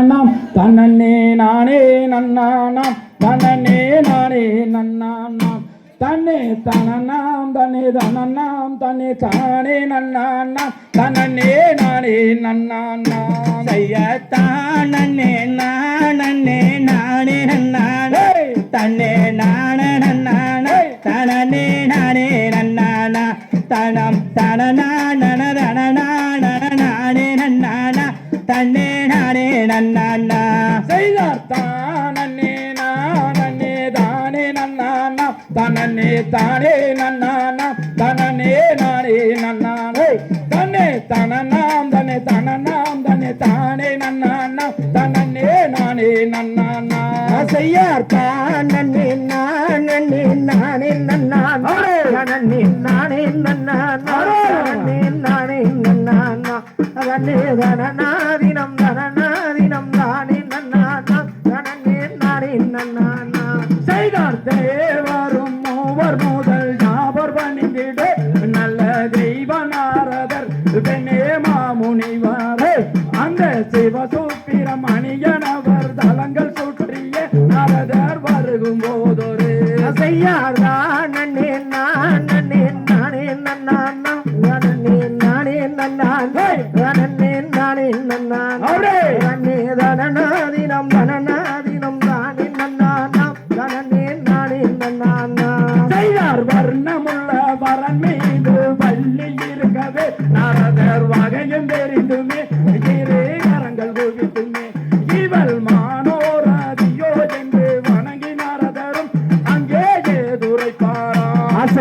நாம் தன்னே நானே நன்னானாம். தன்னே நானே நன்னானாம். தன்னே தனநாம் தன்னே தனநாம் தன்னே தானே நன்னானாம். தன்னே நானே நன்னானாம். செய்யத்தானே நானே நானே நானே தன்னே நானே நானே தனனே நானே நன்னானா தனம் தனனா தன்னே தானே நன்னானாம் தன்னே நானே நன்னானே. தன்னே தனநாம் தன்னே தனநாம் தன்னே தானே நன்னானாம் தன்னே நானே நன்னானா? செய்யார் தானே நானே நானே நன்னானா? தனனே நானே நன்னானா? நானே நன்னானா? தனனே தனநாதினம் வருகும் போதொரு செய்யார் தானே நானே நானே நன்னானா நானே நானே நன்னானா நானே நன்னானா அவரே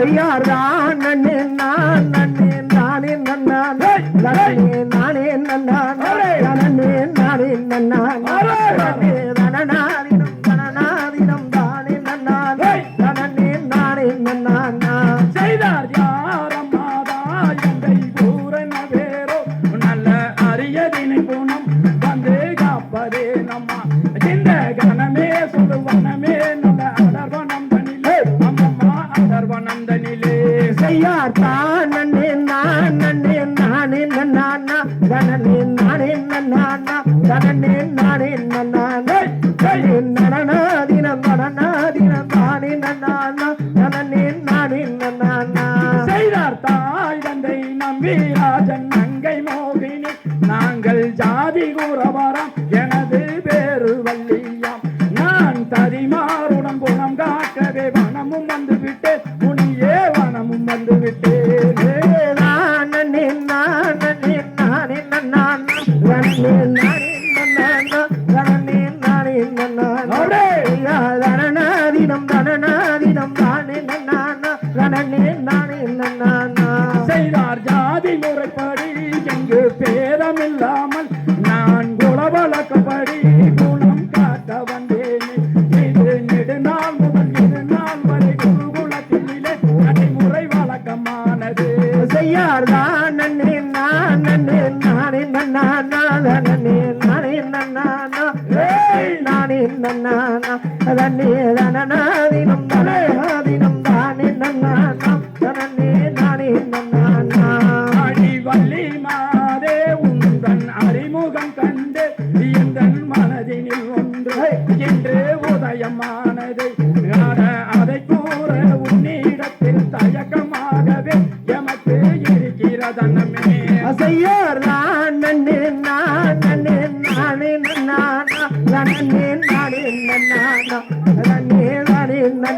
ஆசையார் தானே நானே நானே நன்னானா நானே நன்னானா நானே நன்னானா தனனே தனநாதினம் ஐயா தானே நானே நானே நானா தனனே நானே நானா தனனே நானே நன்னானா தனனே நனநாதினம் நனநாதினம் தானே நானா தனனே நானே நானா செய்தார் தாய் தந்தை நம்பி தனனே நானே நன்னானா செய்தார் ஜாதி முறைப்படி எங்கு பேதமில்லாமல் நான் குலவழக்கப்படி குலம் காக்க வந்தேன். இது நெடுநாள் முதல் நெடுநாள் வரை குருகுலத்திலே நடைமுறை வழக்கமானது. செய்யார் தானே நானே நானே நன்னானா தனனே நானே நன்னானா நானே நன்னானா தனனே தனநாதினம்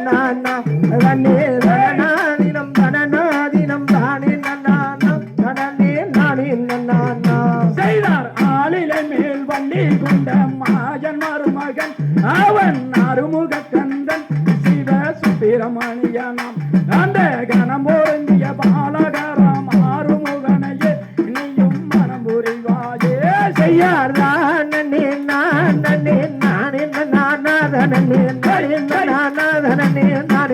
நானே? நன்னானா தனனே தனநாதினம் தனநாதினம் தானே நன்னானா தனனே நானே நன்னானா செய்தார் ஆளிலை மேல் வள்ளி கொண்ட மாயன் மருமகன். அவன் அருமுக கந்தன் சிவ சுப்பிரமணியன்.